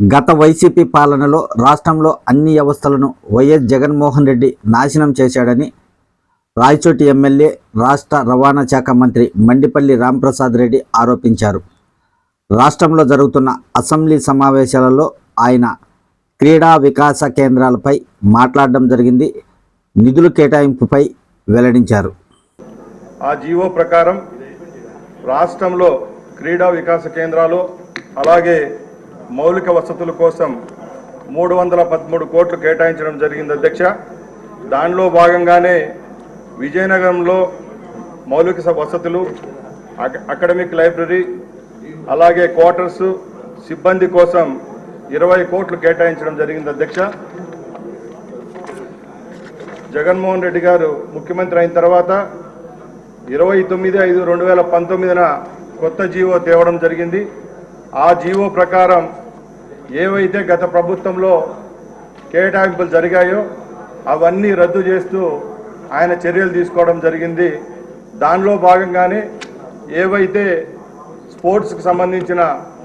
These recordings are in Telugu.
గత వైసీపీ పాలనలో రాష్ట్రంలో అన్ని వ్యవస్థలను వైఎస్ జగన్మోహన్ రెడ్డి నాశనం చేశాడని రాయచోటి ఎమ్మెల్యే రాష్ట్ర రవాణా శాఖ మంత్రి మండిపల్లి రాంప్రసాద్ రెడ్డి ఆరోపించారు. రాష్ట్రంలో జరుగుతున్న అసెంబ్లీ సమావేశాలలో ఆయన క్రీడా వికాస కేంద్రాలపై మాట్లాడడం జరిగింది. నిధుల కేటాయింపుపై వెల్లడించారు. ఆ జీవో ప్రకారం రాష్ట్రంలో క్రీడా వికాస కేంద్రాలు అలాగే మౌలిక వసతుల కోసం మూడు వందల పదమూడు కోట్లు కేటాయించడం జరిగింది అధ్యక్ష. దానిలో భాగంగానే విజయనగరంలో మౌలిక వసతులు అక- అకాడమిక్ లైబ్రరీ అలాగే క్వార్టర్స్ సిబ్బంది కోసం ఇరవై కోట్లు కేటాయించడం జరిగింది అధ్యక్ష. జగన్మోహన్ రెడ్డి గారు ముఖ్యమంత్రి అయిన తర్వాత ఇరవై తొమ్మిది ఐదు రెండు వేల పంతొమ్మిదిన కొత్త జీవో తేవడం జరిగింది ఆ జీవో ప్రకారం ఏవైతే గత ప్రభుత్వంలో కేటాయింపులు జరిగాయో అవన్నీ రద్దు చేస్తూ ఆయన చర్యలు తీసుకోవడం జరిగింది. దానిలో భాగంగానే ఏవైతే స్పోర్ట్స్కి సంబంధించిన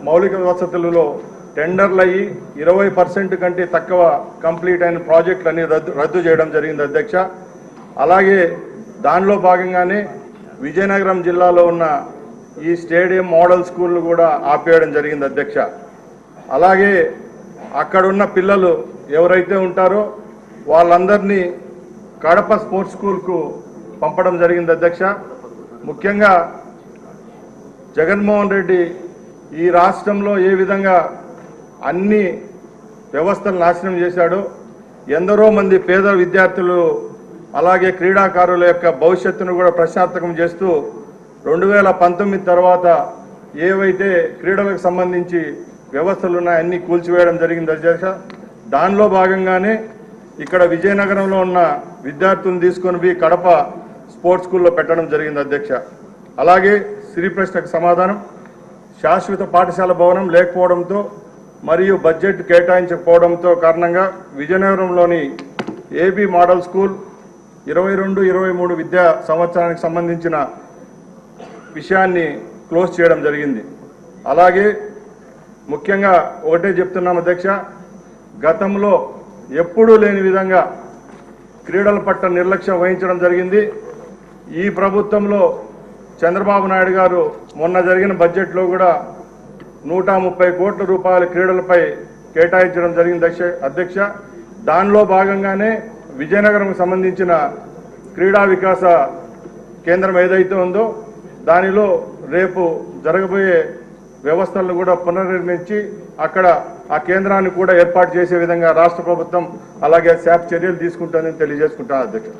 మౌలిక వసతులలో టెండర్లు అయ్యి ఇరవై పర్సెంట్ కంటే తక్కువ కంప్లీట్ అయిన ప్రాజెక్టులన్నీ రద్దు రద్దు చేయడం జరిగింది అధ్యక్ష. అలాగే దానిలో భాగంగానే విజయనగరం జిల్లాలో ఉన్న ఈ స్టేడియం మోడల్ స్కూల్ కూడా ఆపేయడం జరిగింది అధ్యక్ష. అలాగే అక్కడున్న పిల్లలు ఎవరైతే ఉంటారో వాళ్ళందరినీ కడప స్పోర్ట్స్ స్కూల్కు పంపడం జరిగింది అధ్యక్ష. ముఖ్యంగా జగన్మోహన్ రెడ్డి ఈ రాష్ట్రంలో ఏ విధంగా అన్ని వ్యవస్థలు నాశనం చేశాడో ఎందరో మంది పేద విద్యార్థులు అలాగే క్రీడాకారుల యొక్క భవిష్యత్తును కూడా ప్రశ్నార్థకం చేస్తూ రెండు వేల పంతొమ్మిది తర్వాత ఏవైతే క్రీడలకు సంబంధించి వ్యవస్థలు ఉన్నాయి అన్ని కూల్చివేయడం జరిగింది అధ్యక్ష దానిలో భాగంగానే ఇక్కడ విజయనగరంలో ఉన్న విద్యార్థులను తీసుకొని పోయి కడప స్పోర్ట్స్ స్కూల్లో పెట్టడం జరిగింది అధ్యక్ష. అలాగే శ్రీ ప్రశ్నకు సమాధానం శాశ్వత పాఠశాల భవనం లేకపోవడంతో మరియు బడ్జెట్ కేటాయించకపోవడంతో కారణంగా విజయనగరంలోని ఏబీ మోడల్ స్కూల్ ఇరవై రెండు ఇరవై మూడు విద్యా సంవత్సరానికి సంబంధించిన విషయాన్ని క్లోజ్ చేయడం జరిగింది. అలాగే ముఖ్యంగా ఒకటే చెప్తున్నాం అధ్యక్ష గతంలో ఎప్పుడూ లేని విధంగా క్రీడల పట్ల నిర్లక్ష్యం వహించడం జరిగింది. ఈ ప్రభుత్వంలో చంద్రబాబు నాయుడు గారు మొన్న జరిగిన బడ్జెట్లో కూడా నూట ముప్పై కోట్ల రూపాయల క్రీడలపై కేటాయించడం జరిగింది అధ్యక్ష- అధ్యక్ష. దానిలో భాగంగానే విజయనగరంకు సంబంధించిన క్రీడా వికాస కేంద్రం ఏదైతే ఉందో దానిలో రేపు జరగబోయే వ్యవస్థలను కూడా పునర్నిర్మించి అక్కడ ఆ కేంద్రాన్ని కూడా ఏర్పాటు చేసే విధంగా రాష్ట్ర ప్రభుత్వం అలాగే శాప్ చర్యలు తీసుకుంటుందని తెలియజేసుకుంటాను అధ్యక్ష.